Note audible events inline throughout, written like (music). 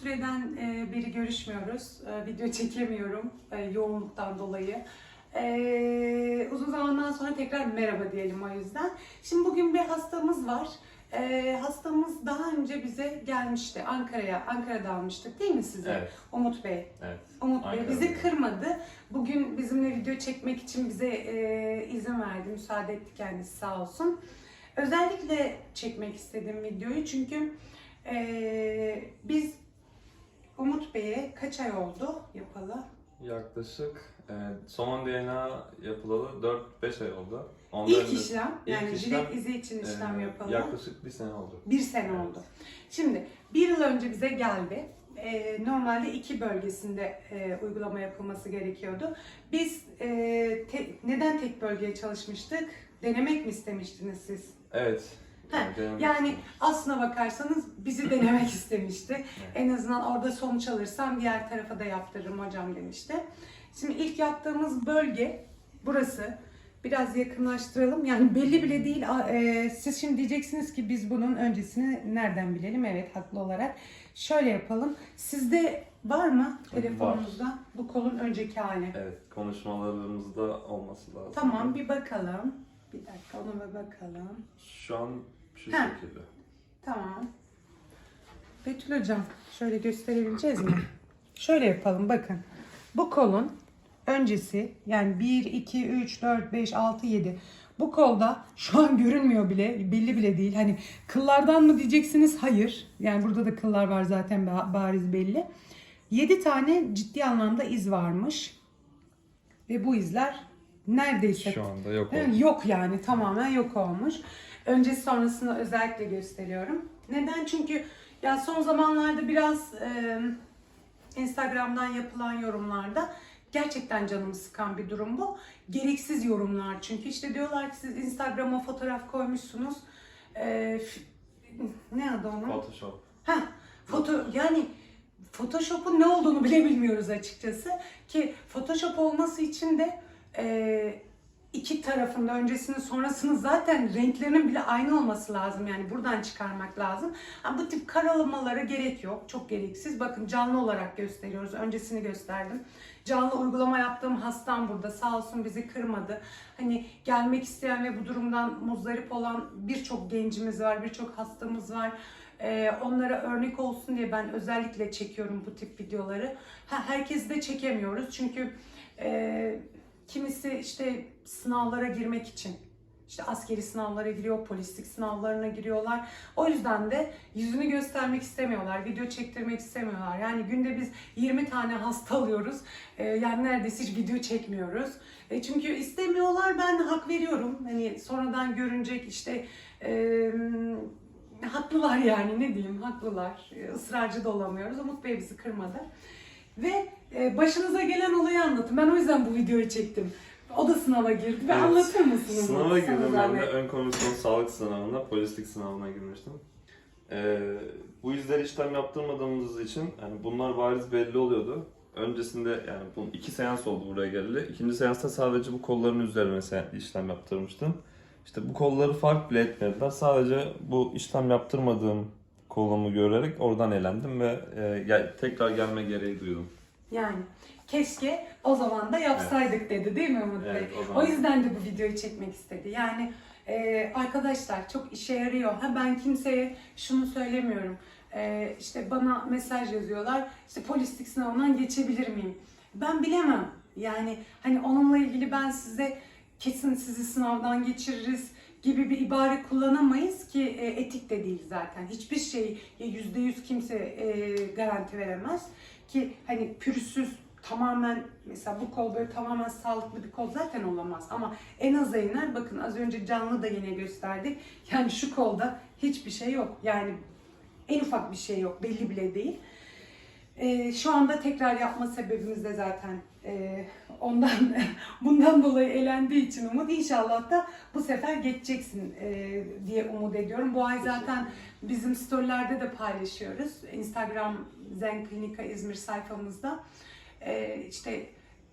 süreden e, beri görüşmüyoruz. E, video (laughs) çekemiyorum e, yoğunluktan dolayı. Uzun zamandan sonra tekrar merhaba diyelim o yüzden. Şimdi bugün bir hastamız var. Hastamız daha önce bize gelmişti Ankara'ya. Ankara'da almıştık değil mi size? Evet. Umut Bey. Evet. Umut Bey bizi kırmadı. Bugün bizimle video çekmek için bize e, izin verdi, müsaade etti kendisi sağ olsun. Özellikle çekmek istedim videoyu çünkü e, kaç ay oldu yapalı? Yaklaşık e, somon DNA yapılalı 4-5 ay oldu. Ondan İlk önce- işlem, İlk yani işlem, dilek izi için işlem e, yapalı. Yaklaşık bir sene oldu. Bir sene Evet. oldu. Şimdi bir yıl önce bize geldi. Ee, normalde iki bölgesinde e, uygulama yapılması gerekiyordu. Biz e, te- neden tek bölgeye çalışmıştık? Denemek mi istemiştiniz siz? Evet. Yani aslına bakarsanız bizi (laughs) denemek istemişti. En azından orada sonuç alırsam diğer tarafa da yaptırırım hocam demişti. Şimdi ilk yaptığımız bölge burası. Biraz yakınlaştıralım. Yani belli bile değil. E, Siz şimdi diyeceksiniz ki biz bunun öncesini nereden bilelim? Evet haklı olarak. Şöyle yapalım. Sizde var mı telefonunuzda bu kolun önceki hali? Evet, konuşmalarımızda olması lazım. Tamam bir bakalım. Bir dakika ona bir bakalım. Şu an şu Heh. şekilde. Tamam. Betül hocam şöyle gösterebileceğiz mi? (clears throat) şöyle yapalım bakın. Bu kolun öncesi yani 1, 2, 3, 4, 5, 6, 7. Bu kolda şu an görünmüyor bile, belli bile değil. Hani kıllardan mı diyeceksiniz? Hayır. Yani burada da kıllar var zaten ba- bariz belli. 7 tane ciddi anlamda iz varmış. Ve bu izler neredeyse Şu anda yok oldu. Yok yani tamamen yok olmuş. Öncesi sonrasını özellikle gösteriyorum. Neden? Çünkü ya son zamanlarda biraz e, Instagram'dan yapılan yorumlarda gerçekten canımı sıkan bir durum bu. Gereksiz yorumlar çünkü işte diyorlar ki siz Instagram'a fotoğraf koymuşsunuz. E, f- ne adı onun? Photoshop. Ha, foto yani Photoshop'un ne olduğunu bile bilmiyoruz açıkçası. Ki Photoshop olması için de e, iki tarafında öncesinin sonrasının zaten renklerinin bile aynı olması lazım. Yani buradan çıkarmak lazım. Ha, bu tip karalamalara gerek yok. Çok gereksiz. Bakın canlı olarak gösteriyoruz. Öncesini gösterdim. Canlı uygulama yaptığım hastam burada. Sağ olsun bizi kırmadı. Hani gelmek isteyen ve bu durumdan muzdarip olan birçok gencimiz var. Birçok hastamız var. Ee, onlara örnek olsun diye ben özellikle çekiyorum bu tip videoları. Ha, herkesi de çekemiyoruz çünkü e, kimisi işte sınavlara girmek için işte askeri sınavlara giriyor, polislik sınavlarına giriyorlar. O yüzden de yüzünü göstermek istemiyorlar, video çektirmek istemiyorlar. Yani günde biz 20 tane hasta alıyoruz. Ee, yani neredeyse hiç video çekmiyoruz. E, çünkü istemiyorlar, ben hak veriyorum. Hani sonradan görünecek işte e, haklılar yani ne diyeyim haklılar. Israrcı da olamıyoruz. Umut Bey bizi kırmadı. Ve e, başınıza gelen olayı anlatın. Ben o yüzden bu videoyu çektim. O da sınava girdi ve Evet. anlatır mısınız? Sınava girdim ben de. Ön komisyon sağlık sınavına, polislik sınavına girmiştim. Ee, bu izleri işlem yaptırmadığımız için yani bunlar bariz belli oluyordu. Öncesinde yani bunun iki seans oldu buraya geleli. İkinci seansta sadece bu kolların üzerine se- işlem yaptırmıştım. İşte bu kolları fark bile etmediler. Sadece bu işlem yaptırmadığım kolumu görerek oradan elendim ve e, gel- tekrar gelme gereği duydum. Yani keşke o zaman da yapsaydık dedi değil mi Umut Bey? Evet, o O zaman. yüzden de bu videoyu çekmek istedi. Yani e, arkadaşlar çok işe yarıyor. Ha ben kimseye şunu söylemiyorum. E, işte bana mesaj yazıyorlar. İşte polislik sınavından geçebilir miyim? Ben bilemem. Yani hani onunla ilgili ben size kesin sizi sınavdan geçiririz gibi bir ibare kullanamayız ki e, etik de değil zaten. Hiçbir şey yüzde yüz kimse e, garanti veremez ki hani pürüzsüz tamamen mesela bu kol böyle tamamen sağlıklı bir kol zaten olamaz ama en aza iner bakın az önce canlı da yine gösterdik yani şu kolda hiçbir şey yok yani en ufak bir şey yok belli bile değil. Ee, şu anda tekrar yapma sebebimiz de zaten e, ondan (laughs) bundan dolayı elendiği için Umut inşallah da bu sefer geçeceksin e, diye umut ediyorum. Bu ay zaten bizim storylerde de paylaşıyoruz. Instagram Zen Klinika İzmir sayfamızda. E, işte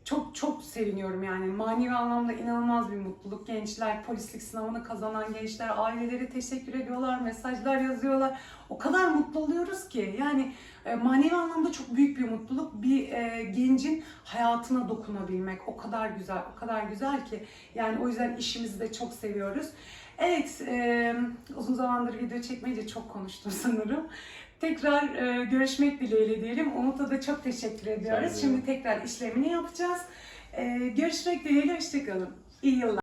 çok çok seviniyorum yani. Manevi anlamda inanılmaz bir mutluluk. Gençler, polislik sınavını kazanan gençler, aileleri teşekkür ediyorlar, mesajlar yazıyorlar. O kadar mutlu oluyoruz ki. Yani e, manevi anlamda çok büyük bir mutluluk. Bir e, gencin hayatına dokunabilmek o kadar güzel, o kadar güzel ki. Yani o yüzden işimizi de çok seviyoruz. Evet, e, uzun zamandır video çekmeyi de çok konuştum (laughs) sanırım. Tekrar e, görüşmek dileğiyle diyelim. Umut'a da çok teşekkür ediyoruz. Şimdi tekrar işlemini yapacağız. E, görüşmek dileğiyle, hoşçakalın. İyi yıllar.